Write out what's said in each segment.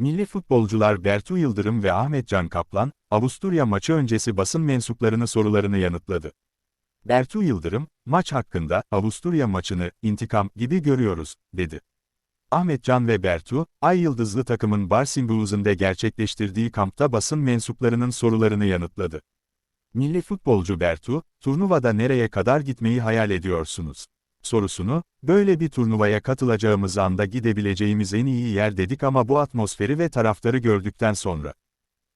Milli futbolcular Bertu Yıldırım ve Ahmet Can Kaplan, Avusturya maçı öncesi basın mensuplarını sorularını yanıtladı. Bertu Yıldırım, maç hakkında, Avusturya maçını, intikam gibi görüyoruz, dedi. Ahmet Can ve Bertu, Ay Yıldızlı takımın Barsimbuğuz'unda gerçekleştirdiği kampta basın mensuplarının sorularını yanıtladı. Milli futbolcu Bertu, turnuvada nereye kadar gitmeyi hayal ediyorsunuz? Sorusunu, böyle bir turnuvaya katılacağımız anda gidebileceğimiz en iyi yer dedik ama bu atmosferi ve taraftarı gördükten sonra.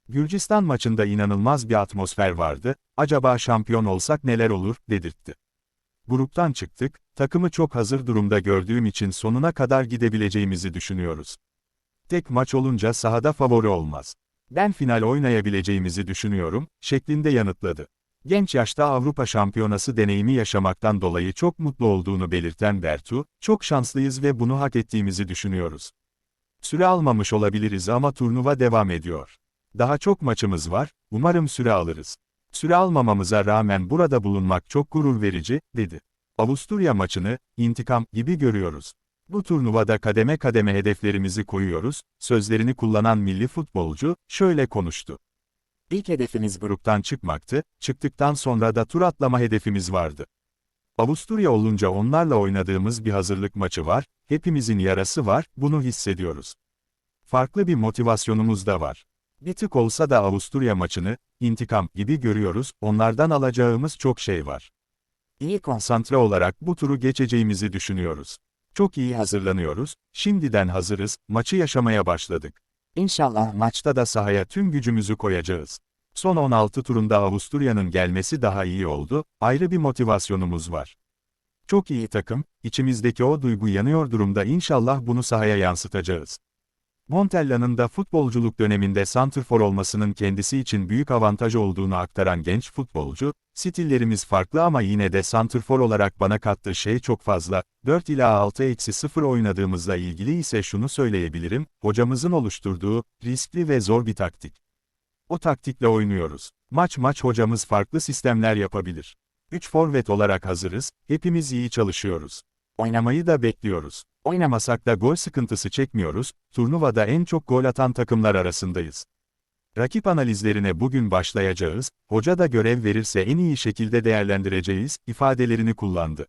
Gürcistan maçında inanılmaz bir atmosfer vardı, acaba şampiyon olsak neler olur, dedirtti. Gruptan çıktık, takımı çok hazır durumda gördüğüm için sonuna kadar gidebileceğimizi düşünüyoruz. Tek maç olunca sahada favori olmaz. Ben final oynayabileceğimizi düşünüyorum, şeklinde yanıtladı. Genç yaşta Avrupa Şampiyonası deneyimi yaşamaktan dolayı çok mutlu olduğunu belirten Bertu, çok şanslıyız ve bunu hak ettiğimizi düşünüyoruz. Süre almamış olabiliriz ama turnuva devam ediyor. Daha çok maçımız var, umarım süre alırız. Süre almamamıza rağmen burada bulunmak çok gurur verici, dedi. Avusturya maçını, intikam gibi görüyoruz. Bu turnuvada kademe kademe hedeflerimizi koyuyoruz, sözlerini kullanan milli futbolcu, şöyle konuştu. İlk hedefimiz gruptan çıkmaktı, çıktıktan sonra da tur atlama hedefimiz vardı. Avusturya olunca onlarla oynadığımız bir hazırlık maçı var, hepimizin yarası var, bunu hissediyoruz. Farklı bir motivasyonumuz da var. Bir tık olsa da Avusturya maçını, intikam gibi görüyoruz, onlardan alacağımız çok şey var. İyi konsantre olarak bu turu geçeceğimizi düşünüyoruz. Çok iyi hazırlanıyoruz, şimdiden hazırız, maçı yaşamaya başladık. İnşallah maçta da sahaya tüm gücümüzü koyacağız. Son 16 turunda Avusturya'nın gelmesi daha iyi oldu, ayrı bir motivasyonumuz var. Çok iyi takım, içimizdeki o duygu yanıyor durumda inşallah bunu sahaya yansıtacağız. Montella'nın da futbolculuk döneminde santrfor olmasının kendisi için büyük avantaj olduğunu aktaran genç futbolcu, stillerimiz farklı ama yine de santrfor olarak bana kattığı şey çok fazla, 4 ila 6 eksi 0 oynadığımızla ilgili ise şunu söyleyebilirim, hocamızın oluşturduğu, riskli ve zor bir taktik. O taktikle oynuyoruz. Maç maç hocamız farklı sistemler yapabilir. 3 forvet olarak hazırız, hepimiz iyi çalışıyoruz. Oynamayı da bekliyoruz. Oynamasak da gol sıkıntısı çekmiyoruz, turnuvada en çok gol atan takımlar arasındayız. Rakip analizlerine bugün başlayacağız, hoca da görev verirse en iyi şekilde değerlendireceğiz, ifadelerini kullandı.